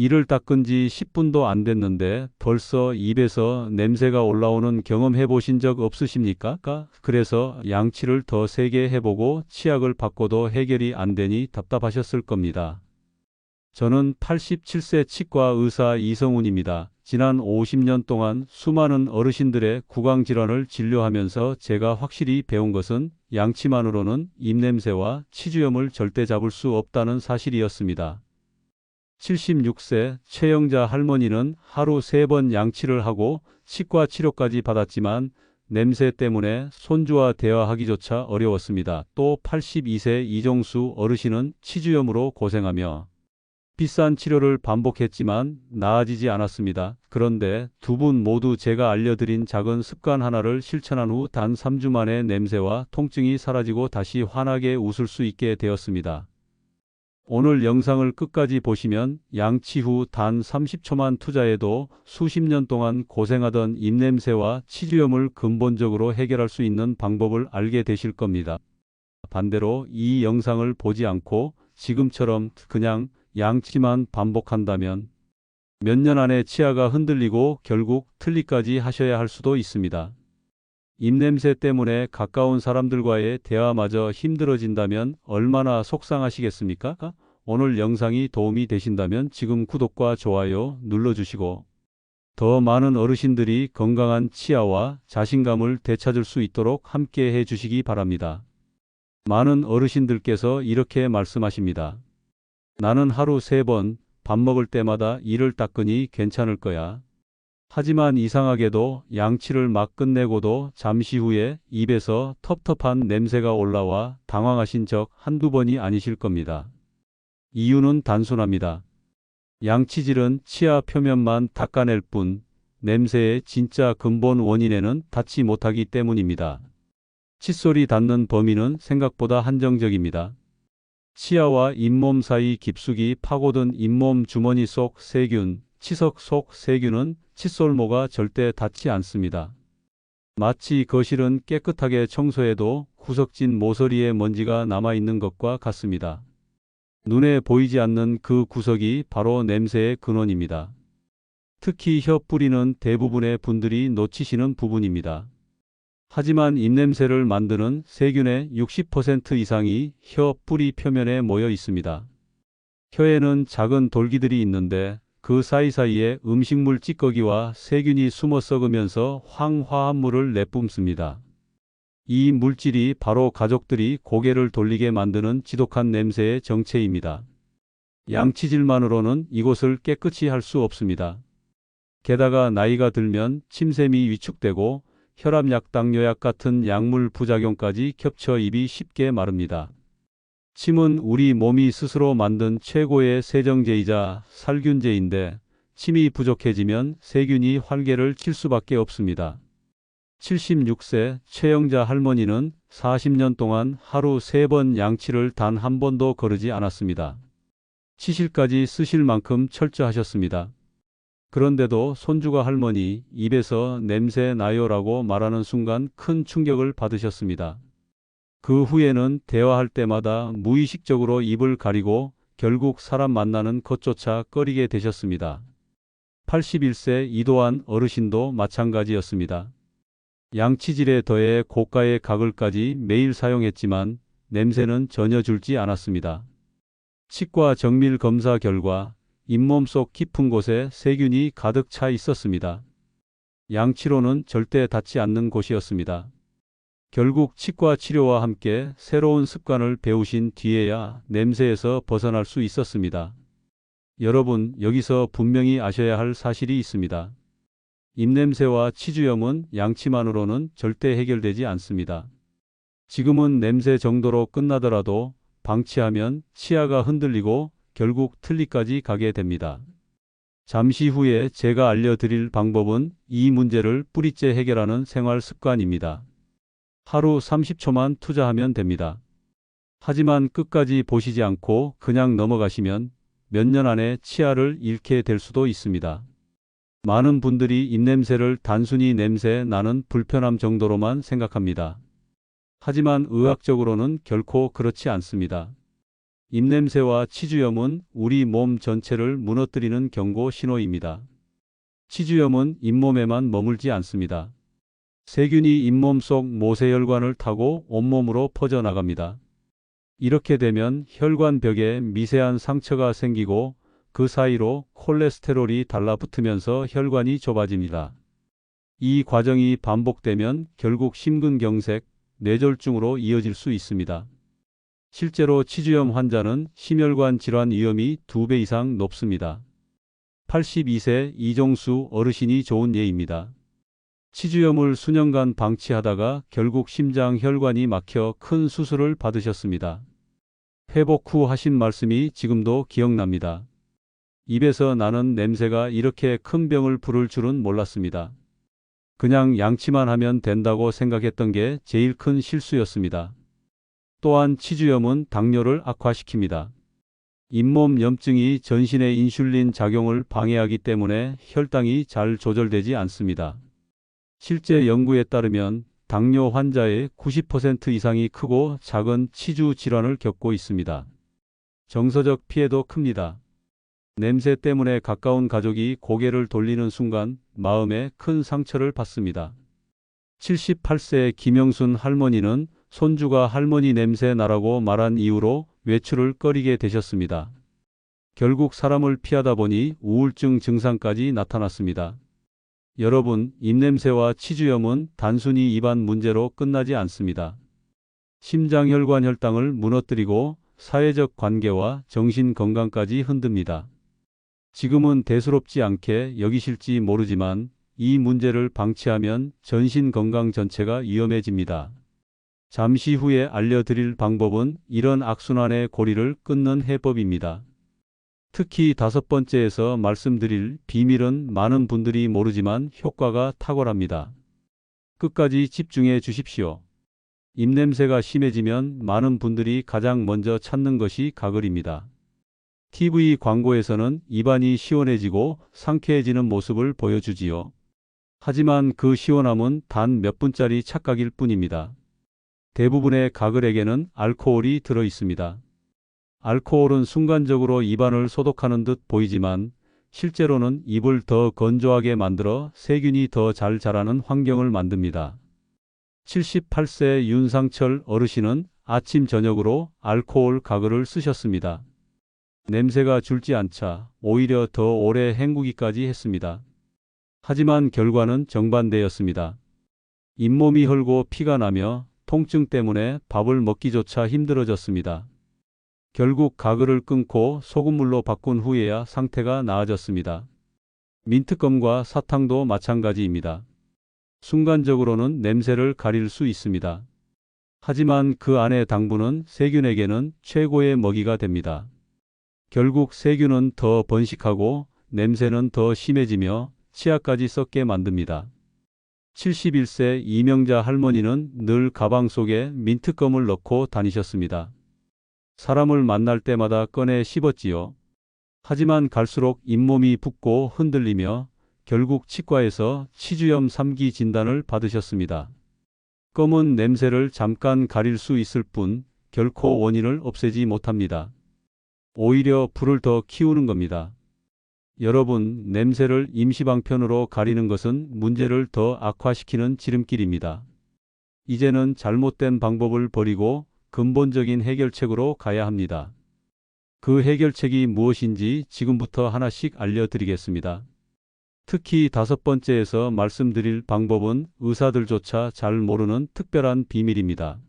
이를 닦은 지 10분도 안 됐는데 벌써 입에서 냄새가 올라오는 경험 해보신 적 없으십니까? 그래서 양치를 더 세게 해보고 치약을 바꿔도 해결이 안 되니 답답하셨을 겁니다. 저는 87세 치과 의사 이성훈입니다. 지난 50년 동안 수많은 어르신들의 구강질환을 진료하면서 제가 확실히 배운 것은 양치만으로는 입냄새와 치주염을 절대 잡을 수 없다는 사실이었습니다. 76세 최영자 할머니는 하루 3번 양치를 하고 치과 치료까지 받았지만 냄새 때문에 손주와 대화하기조차 어려웠습니다. 또 82세 이종수 어르신은 치주염으로 고생하며 비싼 치료를 반복했지만 나아지지 않았습니다. 그런데 두 분 모두 제가 알려드린 작은 습관 하나를 실천한 후 단 3주 만에 냄새와 통증이 사라지고 다시 환하게 웃을 수 있게 되었습니다. 오늘 영상을 끝까지 보시면 양치 후 단 30초만 투자해도 수십 년 동안 고생하던 입냄새와 치주염을 근본적으로 해결할 수 있는 방법을 알게 되실 겁니다. 반대로 이 영상을 보지 않고 지금처럼 그냥 양치만 반복한다면 몇 년 안에 치아가 흔들리고 결국 틀리까지 하셔야 할 수도 있습니다. 입냄새 때문에 가까운 사람들과의 대화마저 힘들어진다면 얼마나 속상하시겠습니까? 오늘 영상이 도움이 되신다면 지금 구독과 좋아요 눌러주시고 더 많은 어르신들이 건강한 치아와 자신감을 되찾을 수 있도록 함께 해주시기 바랍니다. 많은 어르신들께서 이렇게 말씀하십니다. 나는 하루 세 번 밥 먹을 때마다 이를 닦으니 괜찮을 거야. 하지만 이상하게도 양치를 막 끝내고도 잠시 후에 입에서 텁텁한 냄새가 올라와 당황하신 적 한두 번이 아니실 겁니다. 이유는 단순합니다. 양치질은 치아 표면만 닦아낼 뿐 냄새의 진짜 근본 원인에는 닿지 못하기 때문입니다. 칫솔이 닿는 범위는 생각보다 한정적입니다. 치아와 잇몸 사이 깊숙이 파고든 잇몸 주머니 속 세균, 치석 속 세균은 칫솔모가 절대 닿지 않습니다. 마치 거실은 깨끗하게 청소해도 구석진 모서리에 먼지가 남아있는 것과 같습니다. 눈에 보이지 않는 그 구석이 바로 냄새의 근원입니다. 특히 혀 뿌리는 대부분의 분들이 놓치시는 부분입니다. 하지만 입냄새를 만드는 세균의 60% 이상이 혀 뿌리 표면에 모여 있습니다. 혀에는 작은 돌기들이 있는데 그 사이사이에 음식물 찌꺼기와 세균이 숨어 썩으면서 황화합물을 내뿜습니다. 이 물질이 바로 가족들이 고개를 돌리게 만드는 지독한 냄새의 정체입니다. 양치질만으로는 이곳을 깨끗이 할 수 없습니다. 게다가 나이가 들면 침샘이 위축되고 혈압약, 당뇨약 같은 약물 부작용까지 겹쳐 입이 쉽게 마릅니다. 침은 우리 몸이 스스로 만든 최고의 세정제이자 살균제인데 침이 부족해지면 세균이 활개를 칠 수밖에 없습니다. 76세 최영자 할머니는 40년 동안 하루 3번 양치를 단 한 번도 거르지 않았습니다. 치실까지 쓰실 만큼 철저하셨습니다. 그런데도 손주가 할머니 입에서 냄새 나요라고 말하는 순간 큰 충격을 받으셨습니다. 그 후에는 대화할 때마다 무의식적으로 입을 가리고 결국 사람 만나는 것조차 꺼리게 되셨습니다. 81세 이도환 어르신도 마찬가지였습니다. 양치질에 더해 고가의 가글까지 매일 사용했지만 냄새는 전혀 줄지 않았습니다. 치과 정밀 검사 결과 잇몸 속 깊은 곳에 세균이 가득 차 있었습니다. 양치로는 절대 닿지 않는 곳이었습니다. 결국 치과 치료와 함께 새로운 습관을 배우신 뒤에야 냄새에서 벗어날 수 있었습니다. 여러분, 여기서 분명히 아셔야 할 사실이 있습니다. 입냄새와 치주염은 양치만으로는 절대 해결되지 않습니다. 지금은 냄새 정도로 끝나더라도 방치하면 치아가 흔들리고 결국 틀리까지 가게 됩니다. 잠시 후에 제가 알려드릴 방법은 이 문제를 뿌리째 해결하는 생활 습관입니다. 하루 30초만 투자하면 됩니다. 하지만 끝까지 보시지 않고 그냥 넘어가시면 몇 년 안에 치아를 잃게 될 수도 있습니다. 많은 분들이 입냄새를 단순히 냄새 나는 불편함 정도로만 생각합니다. 하지만 의학적으로는 결코 그렇지 않습니다. 입냄새와 치주염은 우리 몸 전체를 무너뜨리는 경고 신호입니다. 치주염은 잇몸에만 머물지 않습니다. 세균이 잇몸 속 모세혈관을 타고 온몸으로 퍼져나갑니다. 이렇게 되면 혈관벽에 미세한 상처가 생기고 그 사이로 콜레스테롤이 달라붙으면서 혈관이 좁아집니다. 이 과정이 반복되면 결국 심근경색, 뇌졸중으로 이어질 수 있습니다. 실제로 치주염 환자는 심혈관 질환 위험이 2배 이상 높습니다. 82세 이종수 어르신이 좋은 예입니다. 치주염을 수년간 방치하다가 결국 심장 혈관이 막혀 큰 수술을 받으셨습니다. 회복 후 하신 말씀이 지금도 기억납니다. 입에서 나는 냄새가 이렇게 큰 병을 부를 줄은 몰랐습니다. 그냥 양치만 하면 된다고 생각했던 게 제일 큰 실수였습니다. 또한 치주염은 당뇨를 악화시킵니다. 잇몸 염증이 전신의 인슐린 작용을 방해하기 때문에 혈당이 잘 조절되지 않습니다. 실제 연구에 따르면 당뇨 환자의 90% 이상이 크고 작은 치주 질환을 겪고 있습니다. 정서적 피해도 큽니다. 냄새 때문에 가까운 가족이 고개를 돌리는 순간 마음에 큰 상처를 받습니다. 78세 김영순 할머니는 손주가 할머니 냄새 나라고 말한 이유로 외출을 꺼리게 되셨습니다. 결국 사람을 피하다 보니 우울증 증상까지 나타났습니다. 여러분, 입냄새와 치주염은 단순히 입안 문제로 끝나지 않습니다. 심장혈관 혈당을 무너뜨리고 사회적 관계와 정신 건강까지 흔듭니다. 지금은 대수롭지 않게 여기실지 모르지만 이 문제를 방치하면 전신 건강 전체가 위험해집니다. 잠시 후에 알려드릴 방법은 이런 악순환의 고리를 끊는 해법입니다. 특히 다섯 번째에서 말씀드릴 비밀은 많은 분들이 모르지만 효과가 탁월합니다. 끝까지 집중해 주십시오. 입냄새가 심해지면 많은 분들이 가장 먼저 찾는 것이 가글입니다. TV 광고에서는 입안이 시원해지고 상쾌해지는 모습을 보여주지요. 하지만 그 시원함은 단 몇 분짜리 착각일 뿐입니다. 대부분의 가글에게는 알코올이 들어 있습니다. 알코올은 순간적으로 입안을 소독하는 듯 보이지만 실제로는 입을 더 건조하게 만들어 세균이 더 잘 자라는 환경을 만듭니다. 78세 윤상철 어르신은 아침 저녁으로 알코올 가글을 쓰셨습니다. 냄새가 줄지 않자 오히려 더 오래 헹구기까지 했습니다. 하지만 결과는 정반대였습니다. 잇몸이 헐고 피가 나며 통증 때문에 밥을 먹기조차 힘들어졌습니다. 결국 가글을 끊고 소금물로 바꾼 후에야 상태가 나아졌습니다. 민트껌과 사탕도 마찬가지입니다. 순간적으로는 냄새를 가릴 수 있습니다. 하지만 그 안의 당분은 세균에게는 최고의 먹이가 됩니다. 결국 세균은 더 번식하고 냄새는 더 심해지며 치아까지 썩게 만듭니다. 71세 이명자 할머니는 늘 가방 속에 민트껌을 넣고 다니셨습니다. 사람을 만날 때마다 꺼내 씹었지요. 하지만 갈수록 잇몸이 붓고 흔들리며 결국 치과에서 치주염 3기 진단을 받으셨습니다. 껌은 냄새를 잠깐 가릴 수 있을 뿐 결코 원인을 없애지 못합니다. 오히려 불을 더 키우는 겁니다. 여러분, 냄새를 임시방편으로 가리는 것은 문제를 더 악화시키는 지름길입니다. 이제는 잘못된 방법을 버리고 근본적인 해결책으로 가야 합니다. 그 해결책이 무엇인지 지금부터 하나씩 알려드리겠습니다. 특히 다섯 번째에서 말씀드릴 방법은 의사들조차 잘 모르는 특별한 비밀입니다.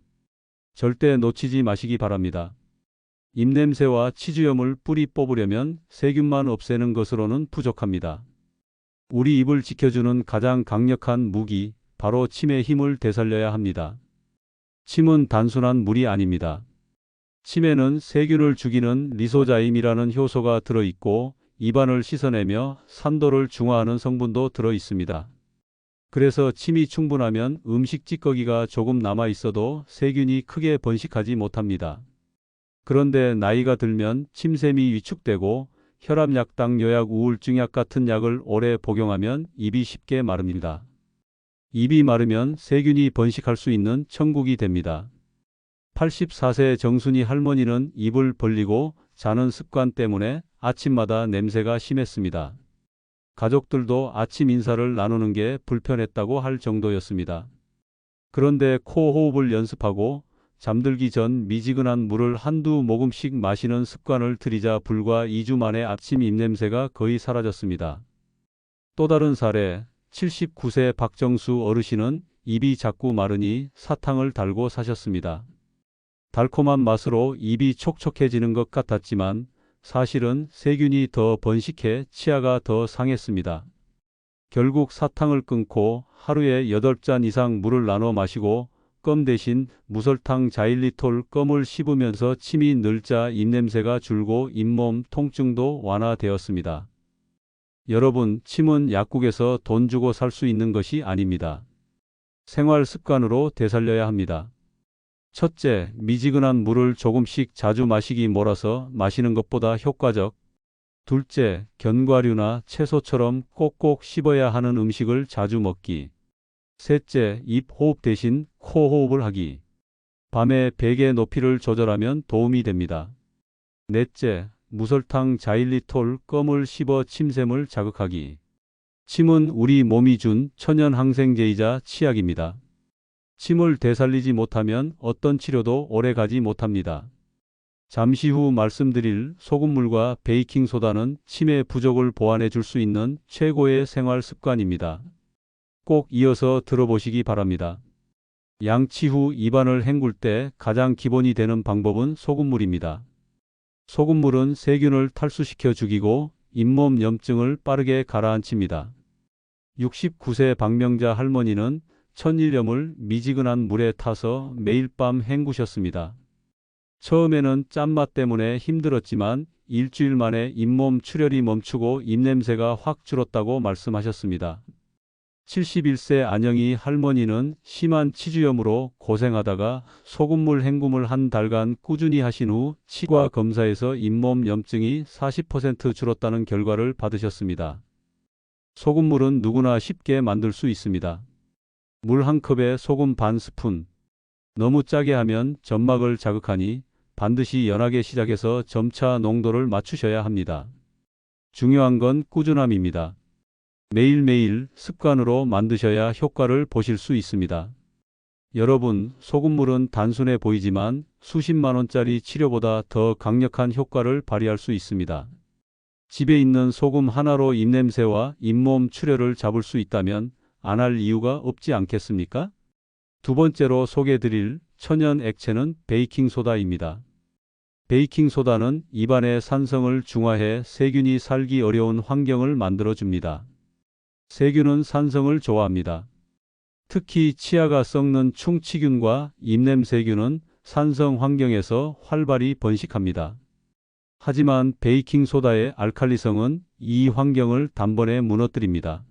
절대 놓치지 마시기 바랍니다. 입냄새와 치주염을 뿌리 뽑으려면 세균만 없애는 것으로는 부족합니다. 우리 입을 지켜주는 가장 강력한 무기, 바로 침의 힘을 되살려야 합니다. 침은 단순한 물이 아닙니다. 침에는 세균을 죽이는 리소자임이라는 효소가 들어있고 입안을 씻어내며 산도를 중화하는 성분도 들어 있습니다. 그래서 침이 충분하면 음식 찌꺼기가 조금 남아 있어도 세균이 크게 번식하지 못합니다. 그런데 나이가 들면 침샘이 위축되고 혈압약, 당뇨약, 우울증약 같은 약을 오래 복용하면 입이 쉽게 마릅니다. 입이 마르면 세균이 번식할 수 있는 천국이 됩니다. 84세 정순이 할머니는 입을 벌리고 자는 습관 때문에 아침마다 냄새가 심했습니다. 가족들도 아침 인사를 나누는 게 불편했다고 할 정도였습니다. 그런데 코 호흡을 연습하고 잠들기 전 미지근한 물을 한두 모금씩 마시는 습관을 들이자 불과 2주 만에 아침 입냄새가 거의 사라졌습니다. 또 다른 사례, 79세 박정수 어르신은 입이 자꾸 마르니 사탕을 달고 사셨습니다. 달콤한 맛으로 입이 촉촉해지는 것 같았지만 사실은 세균이 더 번식해 치아가 더 상했습니다. 결국 사탕을 끊고 하루에 8잔 이상 물을 나눠 마시고 껌 대신 무설탕 자일리톨 껌을 씹으면서 침이 늘자 입냄새가 줄고 잇몸 통증도 완화되었습니다. 여러분, 침은 약국에서 돈 주고 살 수 있는 것이 아닙니다. 생활 습관으로 되살려야 합니다. 첫째, 미지근한 물을 조금씩 자주 마시기 몰아서 마시는 것보다 효과적. 둘째, 견과류나 채소처럼 꼭꼭 씹어야 하는 음식을 자주 먹기. 셋째, 입 호흡 대신 코 호흡을 하기. 밤에 베개 높이를 조절하면 도움이 됩니다. 넷째, 무설탕 자일리톨 껌을 씹어 침샘을 자극하기. 침은 우리 몸이 준 천연 항생제이자 치약입니다. 침을 되살리지 못하면 어떤 치료도 오래 가지 못합니다. 잠시 후 말씀드릴 소금물과 베이킹소다는 침의 부족을 보완해 줄 수 있는 최고의 생활 습관입니다. 꼭 이어서 들어보시기 바랍니다. 양치 후 입안을 헹굴 때 가장 기본이 되는 방법은 소금물입니다. 소금물은 세균을 탈수시켜 죽이고 잇몸 염증을 빠르게 가라앉힙니다. 69세 박명자 할머니는 천일염을 미지근한 물에 타서 매일 밤 헹구셨습니다. 처음에는 짠맛 때문에 힘들었지만 일주일 만에 잇몸 출혈이 멈추고 입냄새가 확 줄었다고 말씀하셨습니다. 71세 안영희 할머니는 심한 치주염으로 고생하다가 소금물 헹굼을 한 달간 꾸준히 하신 후 치과 검사에서 잇몸 염증이 40% 줄었다는 결과를 받으셨습니다. 소금물은 누구나 쉽게 만들 수 있습니다. 물 한 컵에 소금 반 스푼. 너무 짜게 하면 점막을 자극하니 반드시 연하게 시작해서 점차 농도를 맞추셔야 합니다. 중요한 건 꾸준함입니다. 매일매일 습관으로 만드셔야 효과를 보실 수 있습니다. 여러분, 소금물은 단순해 보이지만 수십만 원짜리 치료보다 더 강력한 효과를 발휘할 수 있습니다. 집에 있는 소금 하나로 입냄새와 잇몸 출혈을 잡을 수 있다면 안 할 이유가 없지 않겠습니까? 두 번째로 소개드릴 천연 액체는 베이킹소다입니다. 베이킹소다는 입안의 산성을 중화해 세균이 살기 어려운 환경을 만들어줍니다. 세균은 산성을 좋아합니다. 특히 치아가 썩는 충치균과 입냄세균은 산성 환경에서 활발히 번식합니다. 하지만 베이킹소다의 알칼리성은 이 환경을 단번에 무너뜨립니다.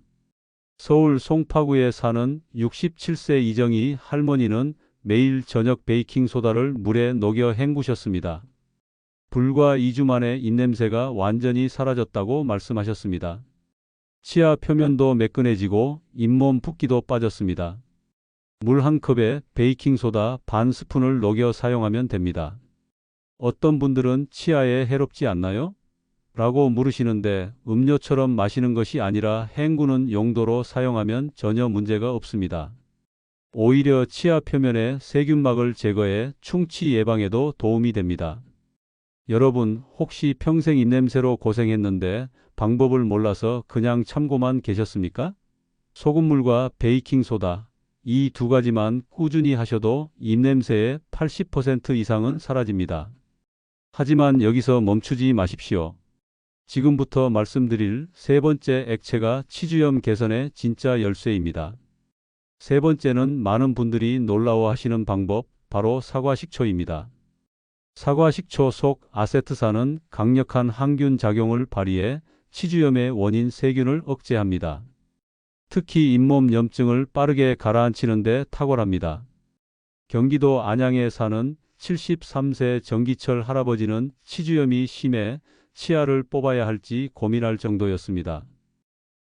서울 송파구에 사는 67세 이정희 할머니는 매일 저녁 베이킹소다를 물에 녹여 헹구셨습니다. 불과 2주 만에 입냄새가 완전히 사라졌다고 말씀하셨습니다. 치아 표면도 매끈해지고 잇몸 붓기도 빠졌습니다. 물 한 컵에 베이킹소다 반 스푼을 녹여 사용하면 됩니다. 어떤 분들은 치아에 해롭지 않나요? 라고 물으시는데 음료처럼 마시는 것이 아니라 헹구는 용도로 사용하면 전혀 문제가 없습니다. 오히려 치아 표면의 세균막을 제거해 충치 예방에도 도움이 됩니다. 여러분 혹시 평생 입냄새로 고생했는데 방법을 몰라서 그냥 참고만 계셨습니까? 소금물과 베이킹소다 이 두 가지만 꾸준히 하셔도 입냄새의 80% 이상은 사라집니다. 하지만 여기서 멈추지 마십시오. 지금부터 말씀드릴 세 번째 액체가 치주염 개선의 진짜 열쇠입니다. 세 번째는 많은 분들이 놀라워하시는 방법, 바로 사과식초입니다. 사과식초 속 아세트산은 강력한 항균 작용을 발휘해 치주염의 원인 세균을 억제합니다. 특히 잇몸 염증을 빠르게 가라앉히는 데 탁월합니다. 경기도 안양에 사는 73세 정기철 할아버지는 치주염이 심해 치아를 뽑아야 할지 고민할 정도였습니다.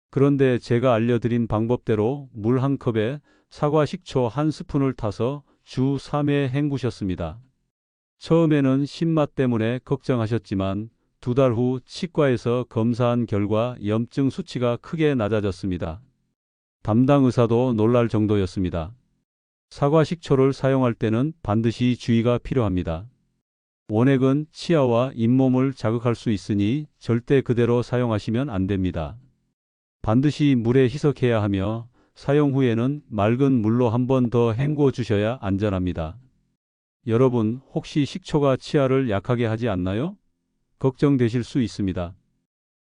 그런데 제가 알려드린 방법대로 물 한 컵에 사과 식초 한 스푼을 타서 주 3회 헹구셨습니다. 처음에는 신맛 때문에 걱정하셨지만 두 달 후 치과에서 검사한 결과 염증 수치가 크게 낮아졌습니다. 담당 의사도 놀랄 정도였습니다. 사과 식초를 사용할 때는 반드시 주의가 필요합니다. 원액은 치아와 잇몸을 자극할 수 있으니 절대 그대로 사용하시면 안 됩니다. 반드시 물에 희석해야 하며 사용 후에는 맑은 물로 한 번 더 헹궈 주셔야 안전합니다. 여러분, 혹시 식초가 치아를 약하게 하지 않나요? 걱정되실 수 있습니다.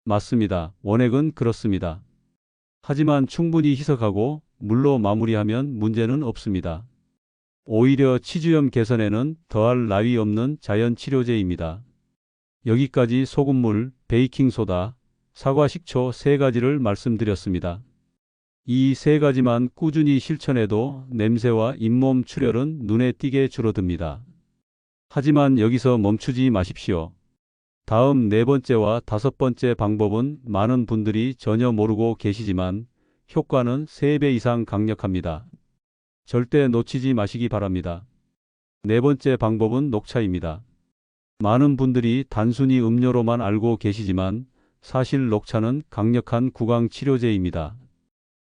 맞습니다. 원액은 그렇습니다. 하지만 충분히 희석하고 물로 마무리하면 문제는 없습니다. 오히려 치주염 개선에는 더할 나위 없는 자연 치료제입니다. 여기까지 소금물, 베이킹소다, 사과 식초 세 가지를 말씀드렸습니다. 이 세 가지만 꾸준히 실천해도 냄새와 잇몸 출혈은 눈에 띄게 줄어듭니다. 하지만 여기서 멈추지 마십시오. 다음 네 번째와 다섯 번째 방법은 많은 분들이 전혀 모르고 계시지만 효과는 3배 이상 강력합니다. 절대 놓치지 마시기 바랍니다. 네 번째 방법은 녹차입니다. 많은 분들이 단순히 음료로만 알고 계시지만 사실 녹차는 강력한 구강 치료제입니다.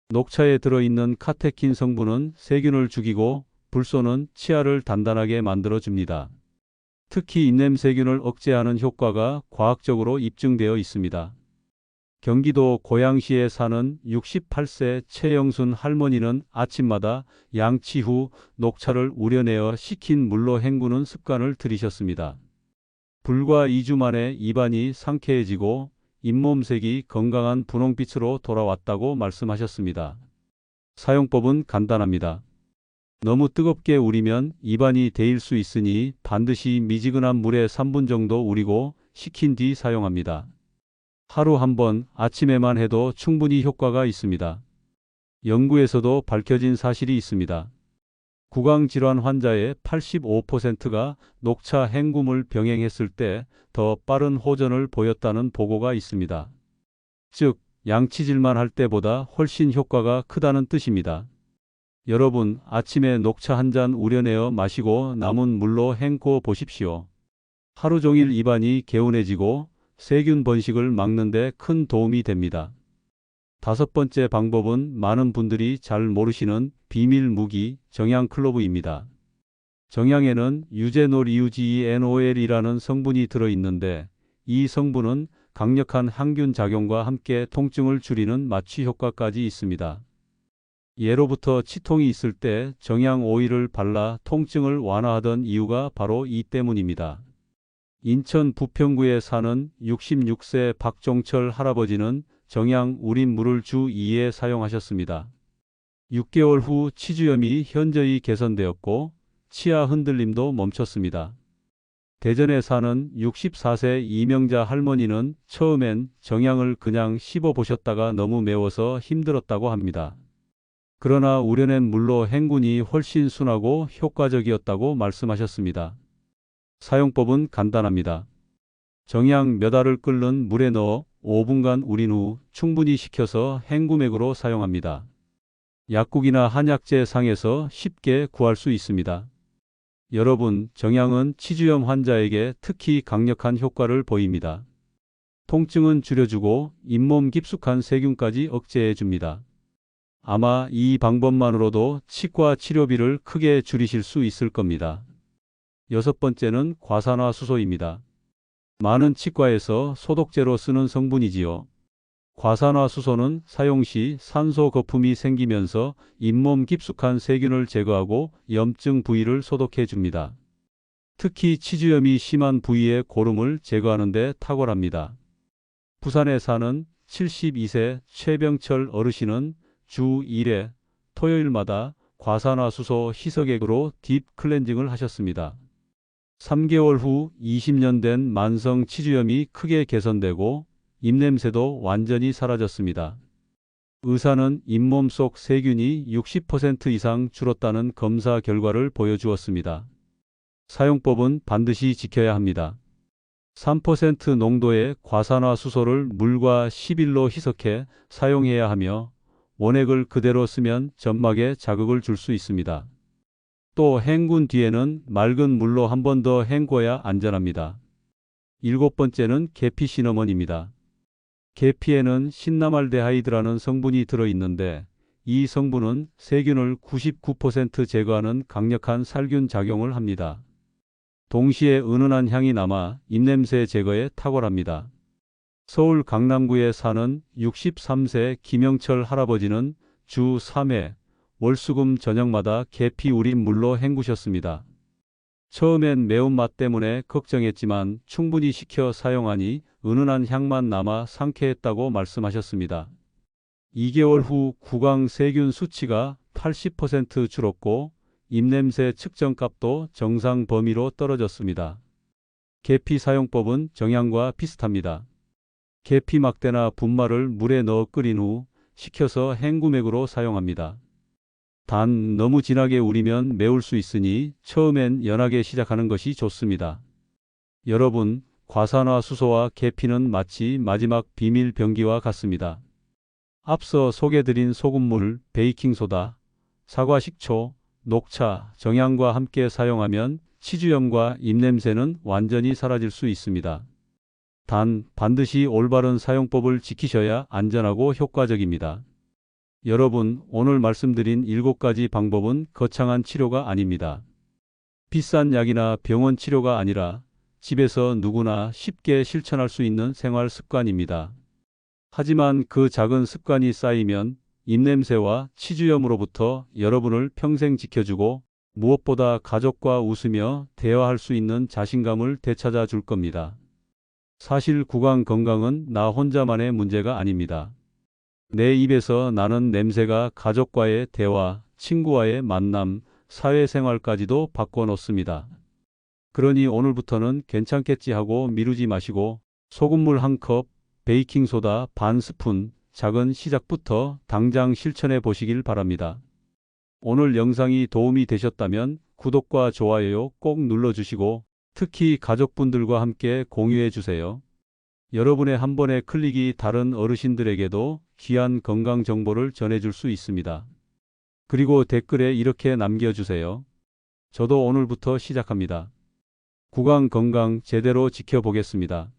녹차에 들어있는 카테킨 성분은 세균을 죽이고 불소는 치아를 단단하게 만들어 줍니다. 특히 입냄세균을 억제하는 효과가 과학적으로 입증되어 있습니다. 경기도 고양시에 사는 68세 최영순 할머니는 아침마다 양치 후 녹차를 우려내어 식힌 물로 헹구는 습관을 들이셨습니다. 불과 2주 만에 입안이 상쾌해지고 잇몸색이 건강한 분홍빛으로 돌아왔다고 말씀하셨습니다. 사용법은 간단합니다. 너무 뜨겁게 우리면 입안이 데일 수 있으니 반드시 미지근한 물에 3분 정도 우리고 식힌 뒤 사용합니다. 하루 한 번 아침에만 해도 충분히 효과가 있습니다. 연구에서도 밝혀진 사실이 있습니다. 구강질환 환자의 85%가 녹차 헹굼을 병행했을 때 더 빠른 호전을 보였다는 보고가 있습니다. 즉, 양치질만 할 때보다 훨씬 효과가 크다는 뜻입니다. 여러분, 아침에 녹차 한 잔 우려내어 마시고 남은 물로 헹궈 보십시오. 하루 종일 입안이 개운해지고 세균 번식을 막는 데 큰 도움이 됩니다. 다섯 번째 방법은 많은 분들이 잘 모르시는 비밀 무기 정향 클로브입니다. 정향에는 유제놀 EUGENOL이라는 성분이 들어 있는데 이 성분은 강력한 항균 작용과 함께 통증을 줄이는 마취 효과까지 있습니다. 예로부터 치통이 있을 때 정향 오일을 발라 통증을 완화하던 이유가 바로 이 때문입니다. 인천 부평구에 사는 66세 박종철 할아버지는 정향 우린 물을 주 2회 사용하셨습니다. 6개월 후 치주염이 현저히 개선되었고 치아 흔들림도 멈췄습니다. 대전에 사는 64세 이명자 할머니는 처음엔 정향을 그냥 씹어 보셨다가 너무 매워서 힘들었다고 합니다. 그러나 우려낸 물로 행군이 훨씬 순하고 효과적이었다고 말씀하셨습니다. 사용법은 간단합니다. 정향 몇 알을 끓는 물에 넣어 5분간 우린 후 충분히 식혀서 행구맥으로 사용합니다. 약국이나 한약재 상에서 쉽게 구할 수 있습니다. 여러분, 정향은 치주염 환자에게 특히 강력한 효과를 보입니다. 통증은 줄여주고 잇몸 깊숙한 세균까지 억제해 줍니다. 아마 이 방법만으로도 치과 치료비를 크게 줄이실 수 있을 겁니다. 여섯 번째는 과산화수소입니다. 많은 치과에서 소독제로 쓰는 성분이지요. 과산화수소는 사용 시 산소 거품이 생기면서 잇몸 깊숙한 세균을 제거하고 염증 부위를 소독해 줍니다. 특히 치주염이 심한 부위의 고름을 제거하는 데 탁월합니다. 부산에 사는 72세 최병철 어르신은 주 1회 토요일마다 과산화수소 희석액으로 딥 클렌징을 하셨습니다. 3개월 후 20년 된 만성 치주염이 크게 개선되고 입냄새도 완전히 사라졌습니다. 의사는 잇몸 속 세균이 60% 이상 줄었다는 검사 결과를 보여주었습니다. 사용법은 반드시 지켜야 합니다. 3% 농도의 과산화수소를 물과 10일로 희석해 사용해야 하며 원액을 그대로 쓰면 점막에 자극을 줄 수 있습니다. 또 헹군 뒤에는 맑은 물로 한 번 더 헹궈야 안전합니다. 일곱 번째는 계피 시너먼입니다. 계피에는 신나말데하이드라는 성분이 들어있는데 이 성분은 세균을 99% 제거하는 강력한 살균 작용을 합니다. 동시에 은은한 향이 남아 입냄새 제거에 탁월합니다. 서울 강남구에 사는 63세 김영철 할아버지는 주 3회 월수금 저녁마다 계피 우린 물로 헹구셨습니다. 처음엔 매운맛 때문에 걱정했지만 충분히 식혀 사용하니 은은한 향만 남아 상쾌했다고 말씀하셨습니다. 2개월 후 구강 세균 수치가 80% 줄었고 입냄새 측정값도 정상 범위로 떨어졌습니다. 계피 사용법은 정향과 비슷합니다. 계피 막대나 분말을 물에 넣어 끓인 후 식혀서 헹구맥으로 사용합니다. 단 너무 진하게 우리면 매울 수 있으니 처음엔 연하게 시작하는 것이 좋습니다. 여러분, 과산화 수소와 계피는 마치 마지막 비밀 병기와 같습니다. 앞서 소개드린 소금물, 베이킹소다, 사과 식초, 녹차, 정향과 함께 사용하면 치주염과 입냄새는 완전히 사라질 수 있습니다. 단 반드시 올바른 사용법을 지키셔야 안전하고 효과적입니다. 여러분, 오늘 말씀드린 7가지 방법은 거창한 치료가 아닙니다. 비싼 약이나 병원 치료가 아니라 집에서 누구나 쉽게 실천할 수 있는 생활 습관입니다. 하지만 그 작은 습관이 쌓이면 입냄새와 치주염으로부터 여러분을 평생 지켜주고 무엇보다 가족과 웃으며 대화할 수 있는 자신감을 되찾아 줄 겁니다. 사실 구강 건강은 나 혼자만의 문제가 아닙니다. 내 입에서 나는 냄새가 가족과의 대화, 친구와의 만남, 사회생활까지도 바꿔놓습니다. 그러니 오늘부터는 괜찮겠지 하고 미루지 마시고 소금물 한 컵, 베이킹소다 반 스푼, 작은 시작부터 당장 실천해 보시길 바랍니다. 오늘 영상이 도움이 되셨다면 구독과 좋아요 꼭 눌러주시고 특히 가족분들과 함께 공유해 주세요. 여러분의 한 번의 클릭이 다른 어르신들에게도 귀한 건강 정보를 전해줄 수 있습니다. 그리고 댓글에 이렇게 남겨주세요. 저도 오늘부터 시작합니다. 구강 건강 제대로 지켜보겠습니다.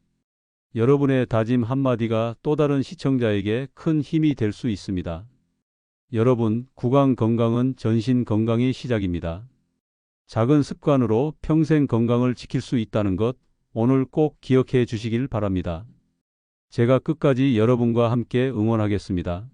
여러분의 다짐 한마디가 또 다른 시청자에게 큰 힘이 될 수 있습니다. 여러분, 구강 건강은 전신 건강의 시작입니다. 작은 습관으로 평생 건강을 지킬 수 있다는 것 오늘 꼭 기억해 주시길 바랍니다. 제가 끝까지 여러분과 함께 응원하겠습니다.